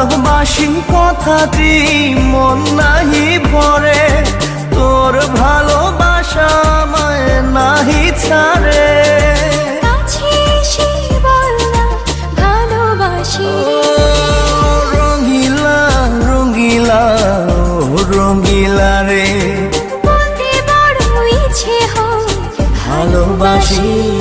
ভালোবাসি কথাটি মন নাহি ভরে। তোর ভালোবাসা আমায় নাহি ছাড়ে। রঙিলা রঙিলা রঙিলা রে। ভালোবাসি।